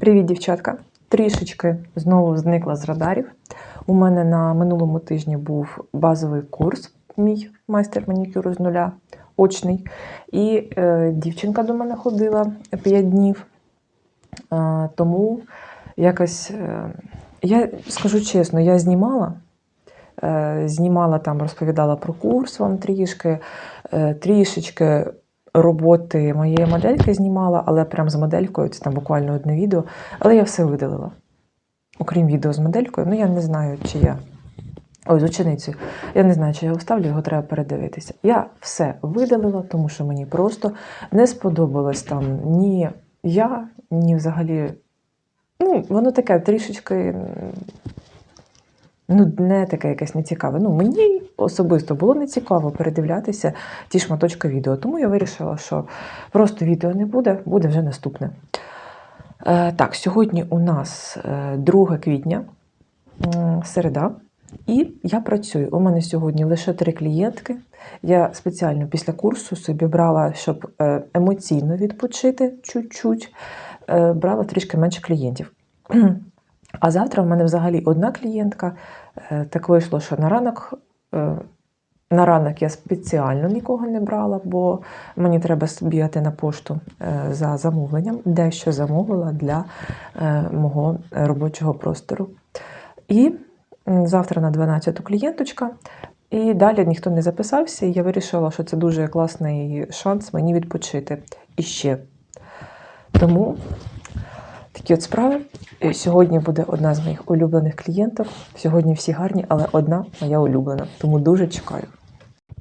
Привіт, дівчатка! Трішечки знову зникла з радарів. У мене на минулому тижні був базовий курс, мій майстер манікюру з нуля, очний. І е, дівчинка до мене ходила 5 днів. Е, тому якось, е, я скажу чесно, я знімала. Е, знімала там, розповідала про курс вам трішки, е, трішечки роботи моєї модельки знімала, але прям з моделькою, це там буквально одне відео. Але я все видалила. Окрім відео з моделькою, ну я не знаю, чи я. Ой, з ученицею. Я не знаю, чи я оставлю, його треба передивитися. Я все видалила, тому що мені просто не сподобалось там ні я, ні взагалі. Ну, воно таке трішечки м, ну, не таке якесь нецікаве. Ну, мені особисто було нецікаво передивлятися ті шматочки відео. Тому я вирішила, що просто відео не буде, буде вже наступне. Е, так, сьогодні у нас е, 2 квітня, середа. І я працюю. У мене сьогодні лише три клієнтки. Я спеціально після курсу собі брала, щоб е, емоційно відпочити чуть-чуть, е, брала трішки менше клієнтів. А завтра в мене взагалі одна клієнтка. Е, Так вийшло, що на ранок, е, на ранок я спеціально нікого не брала, бо мені треба бігати на пошту е, за замовленням, дещо замовила для мого робочого простору. І завтра на 12 клієнточка. І далі ніхто не записався, і я вирішила, що це дуже класний шанс мені відпочити іще. Тому такі от справи. Сьогодні буде одна з моїх улюблених клієнток. Сьогодні всі гарні, але одна моя улюблена, тому дуже чекаю.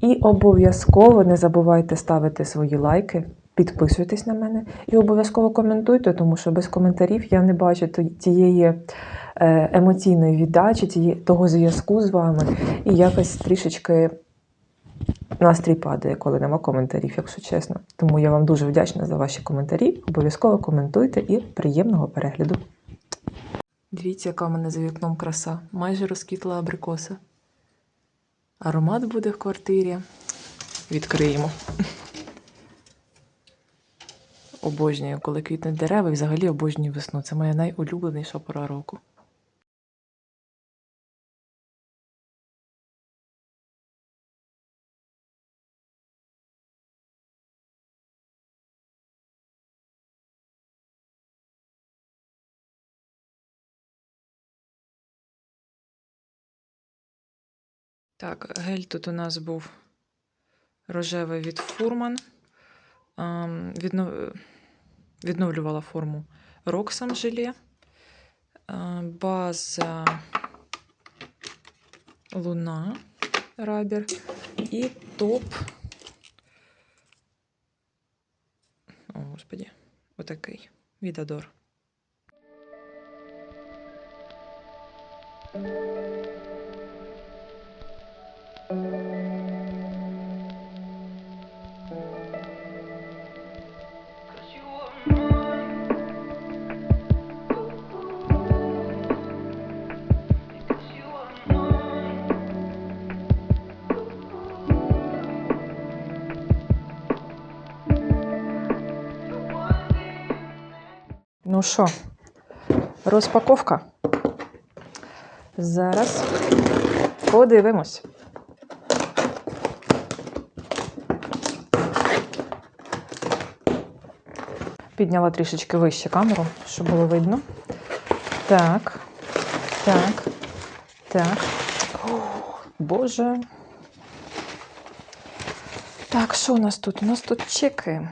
І обов'язково не забувайте ставити свої лайки, підписуйтесь на мене і обов'язково коментуйте, тому що без коментарів я не бачу тієї е, емоційної віддачі, того зв'язку з вами. І якось трішечки настрій падає, коли нема коментарів, якщо чесно. Тому я вам дуже вдячна за ваші коментарі. Обов'язково коментуйте і приємного перегляду. Дивіться, яка в мене за вікном краса. Майже розквітла абрикоса. Аромат буде в квартирі. Відкриємо. Обожнюю, коли квітнуть дерева і взагалі обожнюю весну. Це моя найулюбленіша пора року. Так, гель тут у нас був рожевий від Фурман. Ем, віднов... Відновлювала форму Роксам желе. Е, База Луна Рабер. І топ. О, господі, отакий. Відадор. Cause Ну що, розпаковка. Зараз подивимось. Підняла трішечки вище камеру, щоб було видно. Так, так, так. О, Боже. Так, що у нас тут? У нас тут чеки.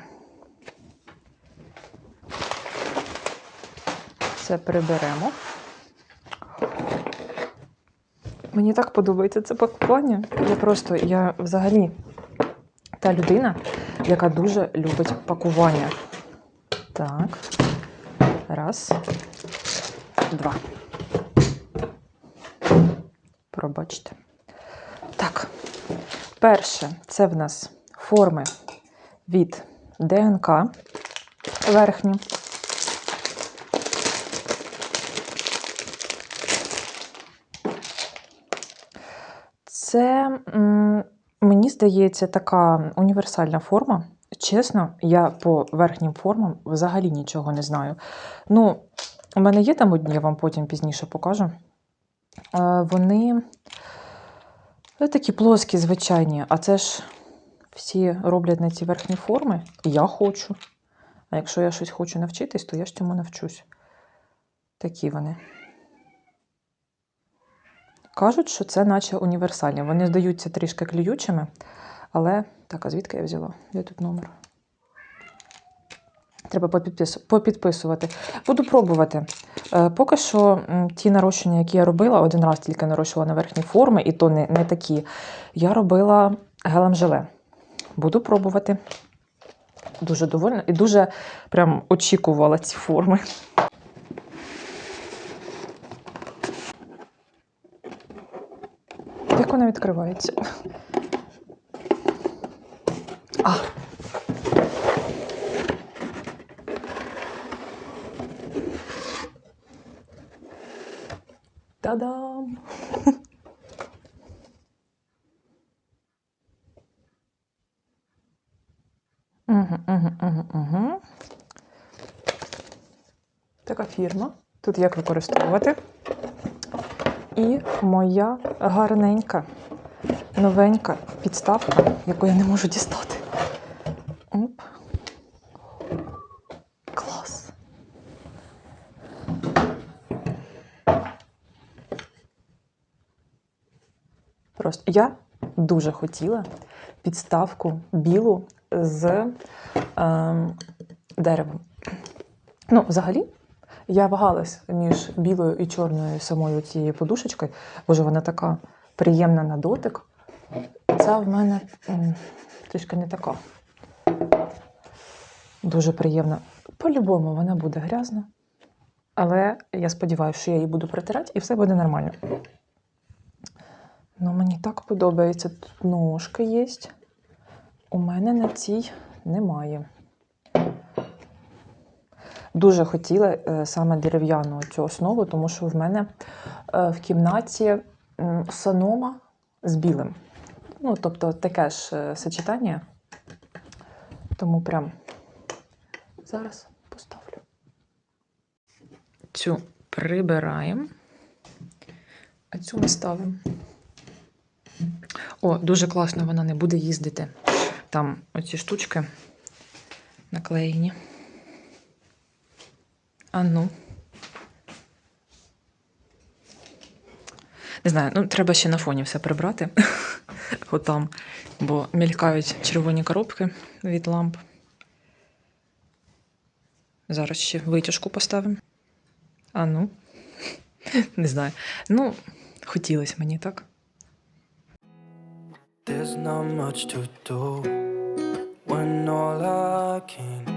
Це приберемо. Мені так подобається це пакування. Я просто, я взагалі та людина, яка дуже любить пакування. Так. Раз. Два. Пробачте. Так. Перше, це в нас форми від ДНК верхні. Це, мені здається, така універсальна форма. Чесно, я по верхнім формам взагалі нічого не знаю. Ну, У мене є там одні, я вам потім пізніше покажу. Вони ну, такі плоскі, звичайні, а це ж всі роблять на ці верхні форми. Я хочу. А якщо я щось хочу навчитись, то я ж цьому навчусь. Такі вони. Кажуть, що це наче універсальні. Вони здаються трішки клюючими, але так, а звідки я взяла? Де тут номер? Треба попідписувати. Буду пробувати. Е, поки що ті нарощення, які я робила, один раз тільки нарощувала на верхні форми, і то не, не такі. Я робила гелем желе. Буду пробувати. Дуже довольна і дуже прям очікувала ці форми. Вона відкривається? А. Та-дам! Така фірма. Тут як використовувати. І моя гарненька, новенька підставка, яку я не можу дістати. Оп. Клас. Просто я дуже хотіла підставку білу з ем, деревом. Ну, взагалі, я вагалась між білою і чорною самою цією подушечкою. Боже, вона така приємна на дотик. Ця в мене трішки не така. Дуже приємна. По-любому вона буде грязна. Але я сподіваюся, що я її буду протирати і все буде нормально. Ну, мені так подобається. Тут ножки є. У мене на цій немає. Дуже хотіла е, саме дерев'яну цю основу, тому що в мене е, в кімнаті санома з білим. Ну, тобто таке ж е, сочетання. Тому прям зараз поставлю. Цю прибираємо, а цю ми ставимо. О, дуже класно вона не буде їздити. Там оці штучки наклеєні. А ну. Не знаю, ну треба ще на фоні все прибрати. Отам. Бо мількають червоні коробки від ламп. Зараз ще витяжку поставимо. А ну. Не знаю. Ну, хотілося мені так. There's not much to do when all I can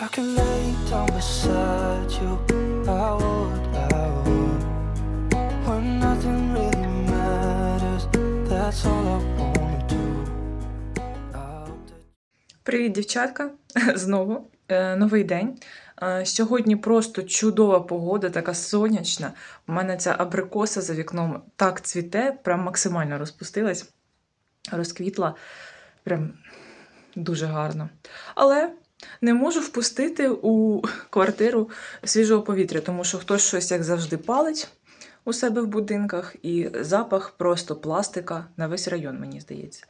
I could lay down beside you, I would, I would. When nothing really matters, that's all I wanna do. Привіт, дівчатка! Знову Е, новий день. Е, Сьогодні просто чудова погода, така сонячна. У мене ця абрикоса за вікном так цвіте, прям максимально розпустилась, розквітла. Прям дуже гарно. Але не можу впустити у квартиру свіжого повітря, тому що хтось щось, як завжди, палить у себе в будинках, і запах просто пластика на весь район, мені здається.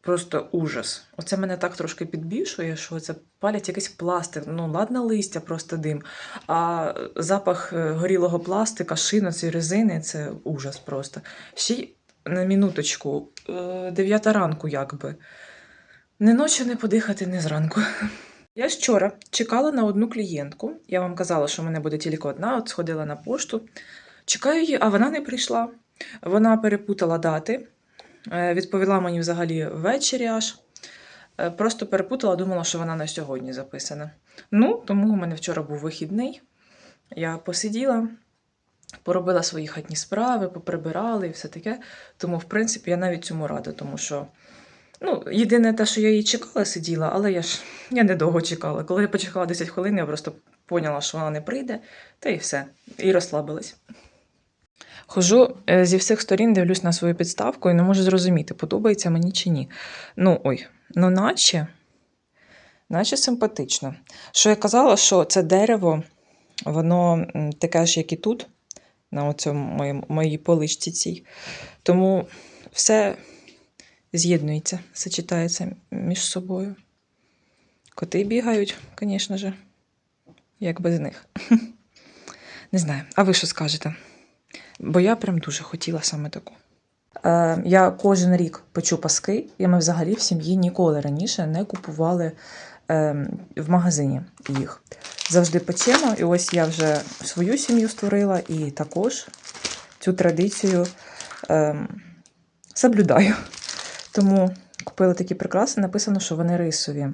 Просто ужас. Оце мене так трошки підбішує, що це палять якийсь пластик. Ну, ладно, листя, просто дим. А запах е, горілого пластика, шину цієї резини це ужас просто. Ще й на минуточку, е, дев'ята ранку, якби. Не ночі не подихати, не зранку. Я вчора чекала на одну клієнтку. Я вам казала, що в мене буде тільки одна, от сходила на пошту. Чекаю її, а вона не прийшла. Вона перепутала дати. Е, Відповіла мені взагалі ввечері аж. Е, Просто перепутала, думала, що вона на сьогодні записана. Ну, тому у мене вчора був вихідний. Я посиділа, поробила свої хатні справи, поприбирала і все таке. Тому, в принципі, я навіть цьому рада, тому що. Ну, єдине те, що я її чекала, сиділа, але я ж я недовго чекала. Коли я почекала 10 хвилин, я просто поняла, що вона не прийде, та і все. І розслабилась. Хожу е, зі всіх сторін, дивлюсь на свою підставку і не можу зрозуміти, подобається мені чи ні. Ну, ой, ну наче, наче симпатично. Що я казала, що це дерево, воно таке ж, як і тут, на оцьому моїй поличці цій. Тому все з'єднується, сочетається між собою. Коти бігають, звісно ж, як без них. Не знаю. А ви що скажете? Бо я прям дуже хотіла саме таку. Е, я кожен рік печу паски, і ми взагалі в сім'ї ніколи раніше не купували е, в магазині їх. Завжди печемо, і ось я вже свою сім'ю створила і також цю традицію е, соблюдаю. Тому купила такі прикраси, написано, що вони рисові.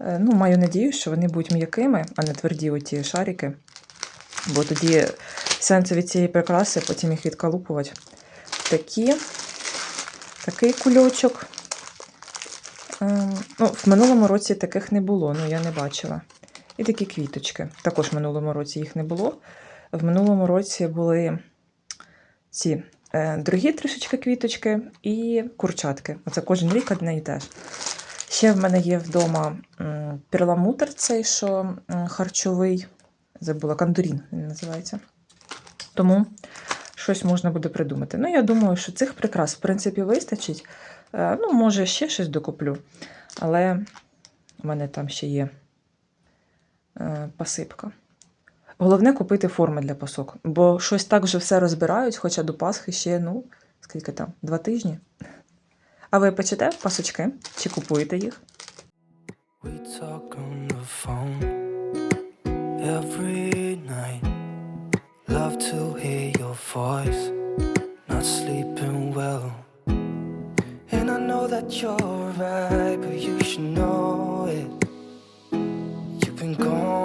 Е, Ну, маю надію, що вони будуть м'якими, а не тверді оті шарики. Бо тоді сенсу від цієї прикраси, потім їх відкалупувати. Такі, такий кульочок. Ем, Ну, в минулому році таких не було, ну я не бачила. І такі квіточки. Також в минулому році їх не було. В минулому році були ці другі трішечки квіточки і курчатки. Оце кожен рік одне і те ж. Ще в мене є вдома перламутр, цей, що харчовий. Забула, кандурін він називається. Тому щось можна буде придумати. Ну, я думаю, що цих прикрас, в принципі, вистачить. Е, Ну, може, ще щось докуплю. Але в мене там ще є е, посипка. Головне купити форми для пасок, бо щось так вже все розбирають, хоча до Пасхи ще, ну, скільки там, два тижні. А ви печете пасочки чи купуєте їх? We talk on the phone every night. Love to hear your voice, not sleeping well. And I know that you're right, but you should know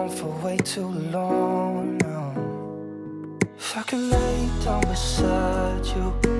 for way too long now. If I can lay down beside you